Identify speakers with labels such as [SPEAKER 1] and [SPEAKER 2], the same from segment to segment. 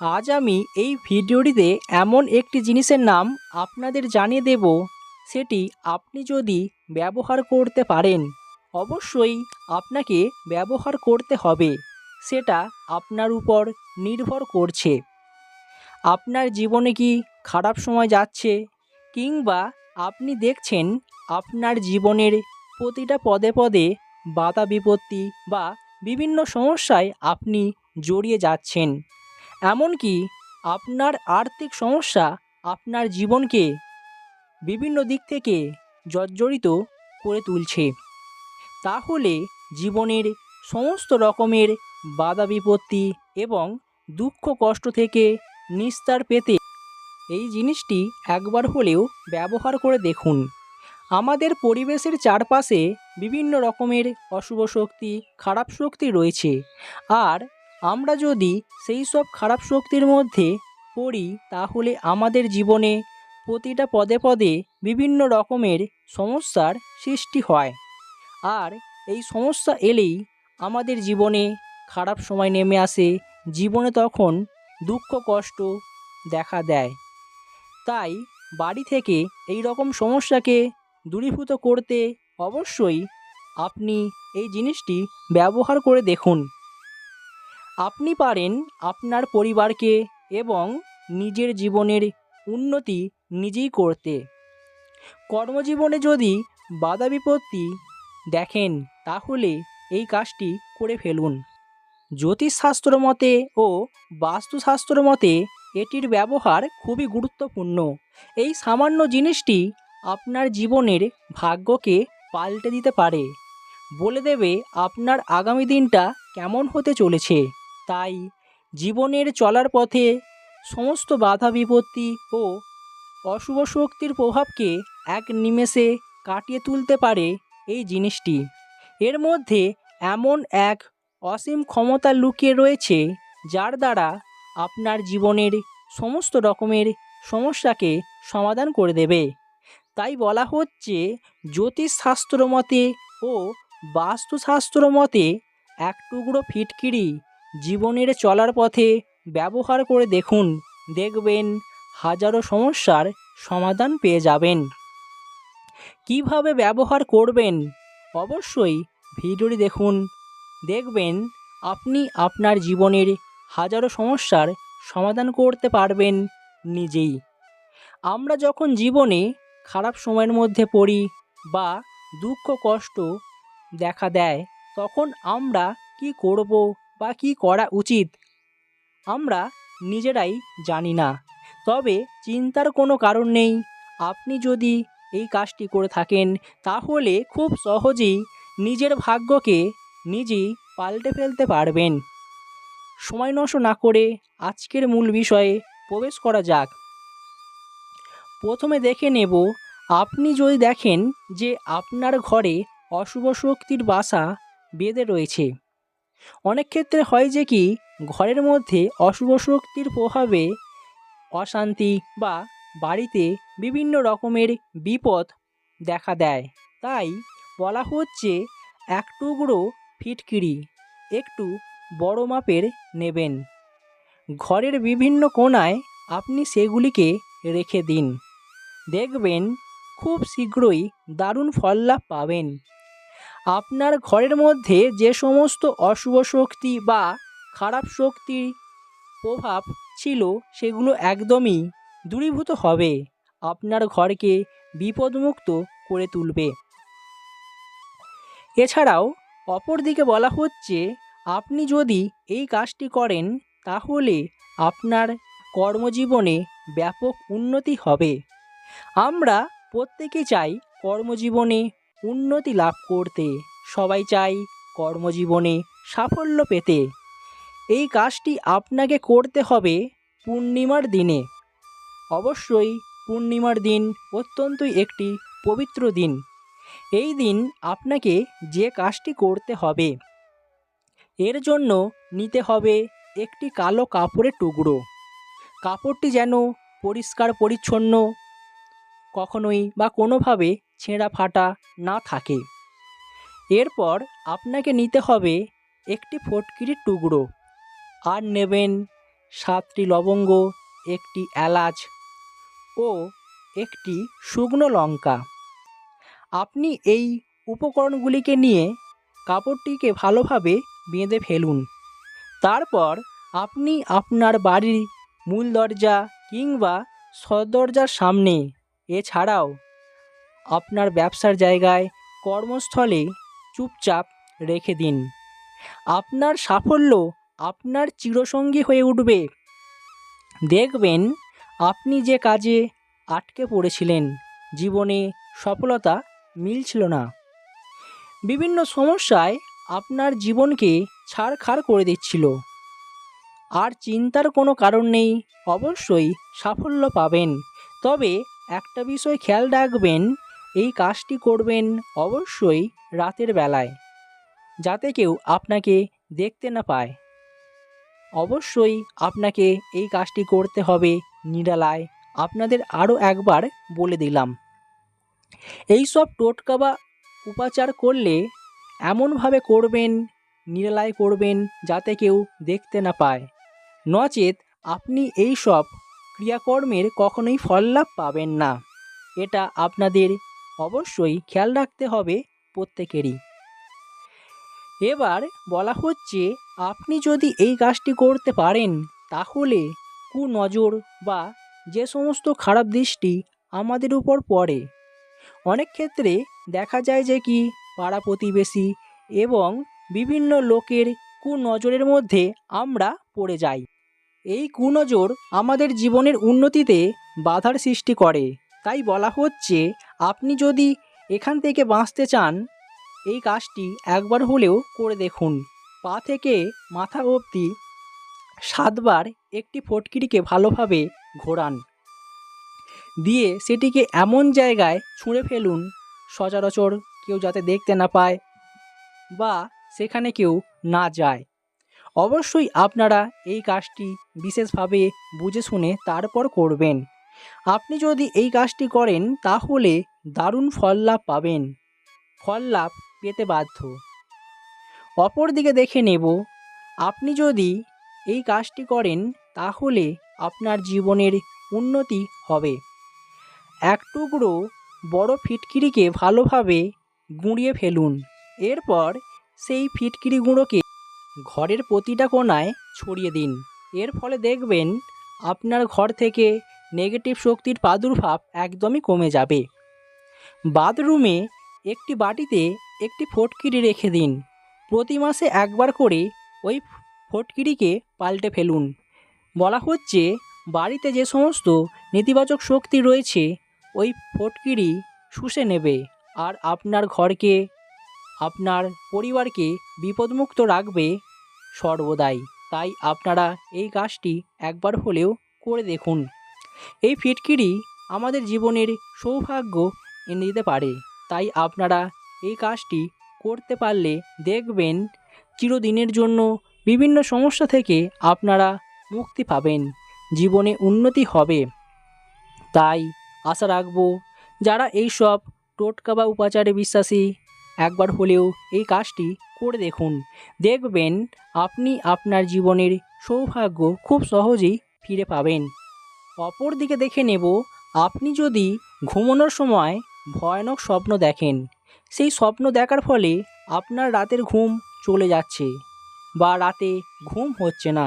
[SPEAKER 1] আজ আমি এই ভিডিওটিতে এমন একটি জিনিসের নাম আপনাদের জানিয়ে দেব। সেটি আপনি যদি ব্যবহার করতে পারেন, অবশ্যই আপনাকে ব্যবহার করতে হবে। সেটা আপনার উপর নির্ভর করছে। আপনার জীবনে কি খারাপ সময় যাচ্ছে, কিংবা আপনি দেখছেন আপনার জীবনের প্রতিটা পদে পদে বাধা বিপত্তি বা বিভিন্ন সমস্যায় আপনি জড়িয়ে যাচ্ছেন। এমনকি আপনার আর্থিক সমস্যা আপনার জীবনকে বিভিন্ন দিক থেকে জর্জরিত করে তুলছে। তাহলে জীবনের সমস্ত রকমের বাধা বিপত্তি এবং দুঃখ কষ্ট থেকে নিস্তার পেতে এই জিনিসটি একবার হলেও ব্যবহার করে দেখুন। আমাদের পরিবেশের চারপাশে বিভিন্ন রকমের অশুভ শক্তি, খারাপ শক্তি রয়েছে। আর আমরা যদি সেই সব খারাপ শক্তির মধ্যে পড়ি, তাহলে আমাদের জীবনে প্রতিটা পদে পদে বিভিন্ন রকমের সমস্যার সৃষ্টি হয়। আর এই সমস্যা এলেই আমাদের জীবনে খারাপ সময় নেমে আসে, জীবনে তখন দুঃখ, কষ্ট দেখা দেয়। তাই বাড়ি থেকে এই রকম সমস্যাকে দূরীভূত করতে অবশ্যই আপনি এই জিনিসটি ব্যবহার করে দেখুন। আপনি পারেন আপনার পরিবারকে এবং নিজের জীবনের উন্নতি নিজেই করতে। কর্মজীবনে যদি বাধা বিপত্তি দেখেন, তাহলে এই কাজটি করে ফেলুন। জ্যোতিষশাস্ত্র মতে ও বাস্তুশাস্ত্র মতে এটির ব্যবহার খুবই গুরুত্বপূর্ণ। এই সামান্য জিনিসটি আপনার জীবনের ভাগ্যকে পাল্টে দিতে পারে। বলে দেবে আপনার আগামী দিনটা কেমন হতে চলেছে। তাই জীবনের চলার পথে সমস্ত বাধা বিপত্তি ও অশুভ শক্তির প্রভাবকে এক নিমেষে কাটিয়ে তুলতে পারে এই জিনিসটি। এর মধ্যে এমন এক অসীম ক্ষমতা লুকিয়ে রয়েছে যার দ্বারা আপনার জীবনের সমস্ত রকমের সমস্যাকে সমাধান করে দেবে। তাই বলা হচ্ছে জ্যোতিষশাস্ত্র মতে ও বাস্তুশাস্ত্র মতে এক টুকরো ফিটকিরি জীবনের চলার পথে ব্যবহার করে দেখুন, দেখবেন হাজারো সমস্যার সমাধান পেয়ে যাবেন। কীভাবে ব্যবহার করবেন? অবশ্যই ভিডিওটি দেখুন, দেখবেন আপনি আপনার জীবনের হাজারো সমস্যার সমাধান করতে পারবেন নিজেই। আমরা যখন জীবনে খারাপ সময়ের মধ্যে পড়ি বা দুঃখ, কষ্ট দেখা দেয়, তখন আমরা কি করব? বা কি করা উচিত? আমরা নিজেরাই জানি না। তবে চিন্তার কোনো কারণ নেই। আপনি যদি এই কাজটি করে থাকেন, তাহলে খুব সহজেই নিজের ভাগ্যকে নিজেই পাল্টে ফেলতে পারবেন। সময় নষ্ট না করে আজকের মূল বিষয়ে প্রবেশ করা যাক। প্রথমে দেখে নেব, আপনি যদি দেখেন যে আপনার ঘরে অশুভ শক্তির বাসা বেঁধে রয়েছে। অনেক ক্ষেত্রে হয় যে কি, ঘরের মধ্যে অশুভ শক্তির প্রভাবে অশান্তি বা বাড়িতে বিভিন্ন রকমের বিপদ দেখা দেয়। তাই বলা হচ্ছে এক টুকরো ফিটকিরি একটু বড় মাপের নেবেন। ঘরের বিভিন্ন কোণায় আপনি সেগুলিকে রেখে দিন। দেখবেন খুব শীঘ্রই দারুণ ফল লাভ পাবেন। আপনার ঘরের মধ্যে যে সমস্ত অশুভ শক্তি বা খারাপ শক্তির প্রভাব ছিল, সেগুলো একদমই দূরীভূত হবে। আপনার ঘরকে বিপদমুক্ত করে তুলবে। এছাড়াও, অপরদিকে বলা হচ্ছে, আপনি যদি এই কাজটি করেন, তাহলে আপনার কর্মজীবনে ব্যাপক উন্নতি হবে। আমরা প্রত্যেকে চাই কর্মজীবনে উন্নতি লাভ করতে সবাই চাই কর্মজীবনে সাফল্য পেতে। এই কাজটি আপনাকে করতে হবে পূর্ণিমার দিনে। অবশ্যই পূর্ণিমার দিন অত্যন্তই একটি পবিত্র দিন। এই দিন আপনাকে যে কাজটি করতে হবে, এর জন্য নিতে হবে একটি কালো কাপড়ের টুকরো। কাপড়টি যেন পরিষ্কার পরিচ্ছন্ন কখনোই বা কোনোভাবে ছেঁড়া ফাটা না থাকে। এরপর আপনাকে নিতে হবে একটি ফটকিরির টুকরো। আর নেবেন সাতটি লবঙ্গ, একটি এলাচ ও একটি শুকনো লঙ্কা। আপনি এই উপকরণগুলিকে নিয়ে কাপড়টিকে ভালোভাবে বেঁধে ফেলুন। তারপর আপনি আপনার বাড়ির মূল দরজা কিংবা সদরজার সামনে, এছাড়াও আপনার ব্যবসার জায়গায় কর্মস্থলে চুপচাপ রেখে দিন। আপনার সাফল্য আপনার চিরসঙ্গী হয়ে উঠবে। দেখবেন আপনি যে কাজে আটকে পড়েছিলেন, জীবনে সফলতা মিলছিল না। বিভিন্ন সমস্যায় আপনার জীবনকে ছাড়খাড় করে দিচ্ছিল। আর চিন্তার কোনো কারণ নেই, অবশ্যই সাফল্য পাবেন। তবে একটা বিষয় খেয়াল রাখবেন এই কাজটি করবেন অবশ্যই রাতের বেলায়, যাতে কেউ আপনাকে দেখতে না পায়। অবশ্যই আপনাকে এই কাজটি করতে হবে নিরালায়, আপনাদের আরও একবার বলে দিলাম। এই সব টোটকা বা উপাচার করলে এমনভাবে করবেন, নিরালায় করবেন, যাতে কেউ দেখতে না পায়। নচেত আপনি এই সব ক্রিয়াকর্মের কখনোই ফল লাভ পাবেন না। এটা আপনাদের অবশ্যই খেয়াল রাখতে হবে প্রত্যেকেরই। এবার বলা হচ্ছে, আপনি যদি এই কাজটি করতে পারেন, তাহলে কুনজর বা যে সমস্ত খারাপ দৃষ্টি আমাদের উপর পড়ে। অনেক ক্ষেত্রে দেখা যায় যে কি, পাড়া প্রতিবেশী এবং বিভিন্ন লোকের কুনজরের মধ্যে আমরা পড়ে যাই। এই কুনজর আমাদের জীবনের উন্নতিতে বাধার সৃষ্টি করে। তাই বলা হচ্ছে, আপনি যদি এখান থেকে বাঁচতে চান, এই কাজটি একবার হলেও করে দেখুন। পা থেকে মাথা অবধি সাতবার একটি ফটকিরিকে ভালোভাবে ঘোরান। দিয়ে সেটিকে এমন জায়গায় ছুঁড়ে ফেলুন, সচরাচর কেউ যাতে দেখতে না পায় বা সেখানে কেউ না যায়। অবশ্যই আপনারা এই কাজটি বিশেষভাবে বুঝে শুনে তারপর করবেন। আপনি যদি এই কাজটি করেন, তাহলে দারুণ ফল লাভ পাবেন। ফল লাভ পেতে বাধ্য। অপর দিকে দেখে নেব, আপনি যদি এই কাজটি করেন, তাহলে আপনার জীবনের উন্নতি হবে। এক টুকরো বড় ফিটকিরিকে ভালোভাবে গুঁড়িয়ে ফেলুন। এরপর সেই ফিটকিরি গুঁড়োকে ঘরের প্রতিটা কোণায় ছড়িয়ে দিন। এর ফলে দেখবেন, আপনার ঘর থেকে নেগেটিভ শক্তির প্রাদুর্ভাব একদমই কমে যাবে। বাথরুমে একটি বাটিতে একটি ফটকিরি রেখে দিন। প্রতি মাসে একবার করে ওই ফটকিরিকে পাল্টে ফেলুন। বলা হচ্ছে, বাড়িতে যে সমস্ত নেতিবাচক শক্তি রয়েছে, ওই ফটকিরি শুষে নেবে আর আপনার ঘরকে, আপনার পরিবারকে বিপদমুক্ত রাখবে সর্বদাই। তাই আপনারা এই কাজটি একবার হলেও করে দেখুন। এই ফিটকিরি আমাদের জীবনের সৌভাগ্য এনে দিতে পারে। তাই আপনারা এই কাজটি করতে পারলে দেখবেন চিরদিনের জন্য বিভিন্ন সমস্যা থেকে আপনারা মুক্তি পাবেন, জীবনে উন্নতি হবে। তাই আশা রাখব যারা এই সব টোটকা বা উপাচারে বিশ্বাসী, একবার হলেও এই কাজটি করে দেখুন। দেখবেন আপনি আপনার জীবনের সৌভাগ্য খুব সহজেই ফিরে পাবেন। অপর দিকে দেখে নেব, আপনি যদি ঘুমানোর সময় ভয়ানক স্বপ্ন দেখেন, সেই স্বপ্ন দেখার ফলে আপনার রাতের ঘুম চলে যাচ্ছে বা রাতে ঘুম হচ্ছে না।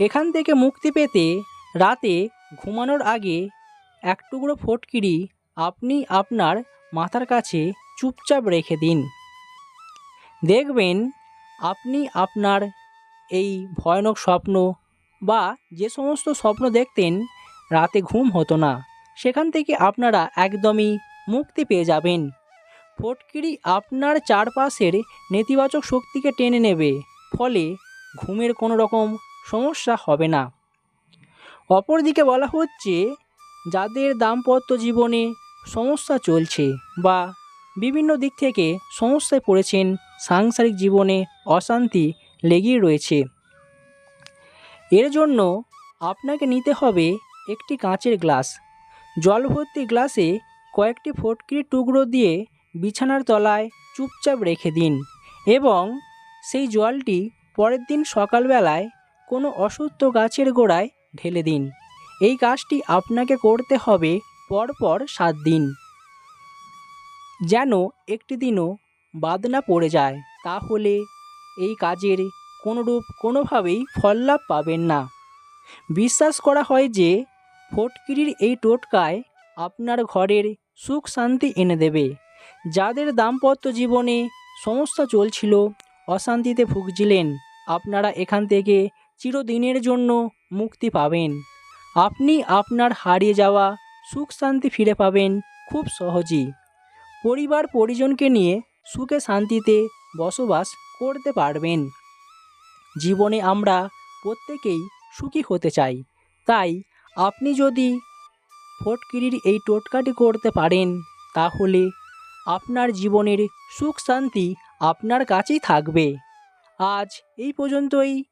[SPEAKER 1] এখান থেকে মুক্তি পেতে রাতে ঘুমানোর আগে এক টুকরো ফটকিরি আপনি আপনার মাথার কাছে চুপচাপ রেখে দিন। দেখবেন আপনি আপনার এই ভয়ানক স্বপ্ন বা যে সমস্ত স্বপ্ন দেখতেন রাতে ঘুম হতো না। সেখান থেকে আপনারা একদমই মুক্তি পেয়ে যাবেন। ফটকিরি আপনার চারপাশের নেতিবাচক শক্তিকে টেনে নেবে, ফলে ঘুমের কোনো রকম সমস্যা হবে না। অপরদিকে বলা হচ্ছে, যাদের দাম্পত্য জীবনে সমস্যা চলছে বা বিভিন্ন দিক থেকে সমস্যায় পড়েছেন, সাংসারিক জীবনে অশান্তি লেগেই রয়েছে। এর জন্য আপনাকে নিতে হবে একটি কাঁচের গ্লাস। জল ভর্তি গ্লাসে কয়েকটি ফটকির টুকরো দিয়ে বিছানার তলায় চুপচাপ রেখে দিন এবং সেই জলটি পরের দিন সকালবেলায় কোনো অসুস্থ গাছের গোড়ায় ঢেলে দিন। এই কাজটি আপনাকে করতে হবে পরপর সাত দিন। যেন একটি দিনও বাদ না পড়ে যায়, তাহলে এই কাজের কোনোরূপ কোনোভাবেই ফল লাভ পাবেন না। বিশ্বাস করা হয় যে ফটকিরির এই টোটকায় আপনার ঘরের সুখ শান্তি এনে দেবে। যাদের দাম্পত্য জীবনে সমস্যা চলছিল, অশান্তিতে ভুগছিলেন, আপনারা এখান থেকে চিরদিনের জন্য মুক্তি পাবেন। আপনি আপনার হারিয়ে যাওয়া সুখ শান্তি ফিরে পাবেন খুব সহজেই। পরিবার পরিজনকে নিয়ে সুখে শান্তিতে বসবাস করতে পারবেন। জীবনে আমরা প্রত্যেকেই সুখী হতে চাই, তাই আপনি যদি ফটকিরির এই টোটকাটি করতে পারেন, তাহলে আপনার জীবনের সুখ শান্তি আপনার কাছেই থাকবে। আজ এই পর্যন্তই।